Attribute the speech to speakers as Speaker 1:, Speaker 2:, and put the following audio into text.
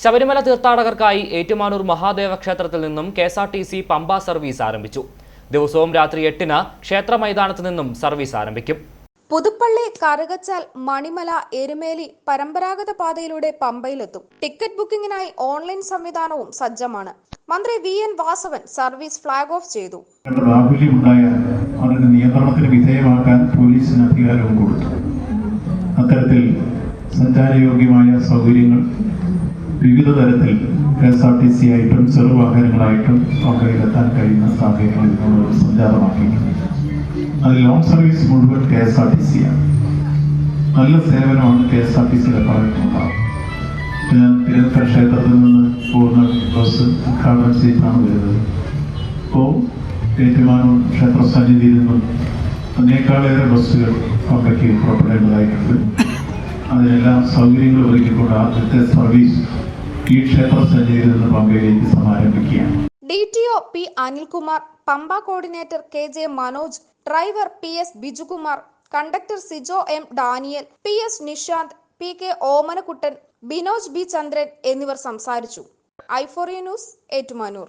Speaker 1: ശബരിമല തീർത്ഥാടകർക്കായി ഏറ്റുമാനൂർ മഹാദേവ ക്ഷേത്രത്തിൽ നിന്നും K S R T C Pamba service ആരംഭിച്ചു. ദിവസവും രാത്രി എട്ടിന് ക്ഷേത്ര മൈതാനത്ത് നിന്നും സർവീസ് ആരംഭിക്കും.
Speaker 2: പുതുപ്പള്ളി കറുകച്ചാൽ മണിമല എരുമേലി പരമ്പരാഗത പാതയിലൂടെ പമ്പയിലെത്തും. ടിക്കറ്റ് ബുക്കിംഗിനായി ഓൺലൈൻ സംവിധാനവും സജ്ജമാണ്. മന്ത്രി V N Vasavan service flag off ചെയ്തു.
Speaker 3: നിയന്ത്രണത്തിന് വിധേയമാക്കാൻ പോലീസിന് അധികാരവും കൊടുത്തു. അത്തരത്തിൽ സഞ്ചാരയോഗ്യമായ സൗകര്യങ്ങൾ വിവിധ തരത്തിൽ K S R T C ആയിട്ടും ചെറുവാഹനങ്ങളായിട്ടും പമ്പയിലെത്താൻ കഴിയുന്ന സാഹചര്യങ്ങൾ ഇതിനോട് സഞ്ചാരമാക്കി അത് ലോങ് സർവീസ് മുഴുവൻ K S R T C ആണ്. നല്ല സേവനമാണ് കെ എസ് ആർ ടി സിയുടെ ഭാഗത്തുനിന്നുണ്ടാകും ഞാൻ തിരുവനന്തപുരം ക്ഷേത്രത്തിൽ നിന്ന് പോകുന്ന ബസ് ഉദ്ഘാടനം ചെയ്താണ് വരുന്നത്. ഇപ്പോൾ ഏറ്റുമാനൂർ ക്ഷേത്ര സന്നിധിയിൽ നിന്നും അതിനേക്കാളേറെ ബസ്സുകൾ പമ്പയ്ക്ക് പുറപ്പെടേണ്ടതായിട്ടുണ്ട്. അതിനെല്ലാം സൗകര്യങ്ങൾ ഒരുക്കിക്കൊണ്ട് ആദ്യത്തെ സർവീസ് ഈ ക്ഷേത്ര സന്നിധിയിൽ നിന്ന് പമ്പയിലേക്ക് സമാരംഭിക്കുകയാണ്.
Speaker 2: D T O P Anilkumar Pamba coordinator K J Manoj driver P S Bijukumar conductor Sijo M Daniel P S Nishanth P K Omanakuttan Binoj B Chandran എന്നിവർ സംസാരിച്ചു. ഐഫോറിയ ന്യൂസ് ഏറ്റുമാനൂർ.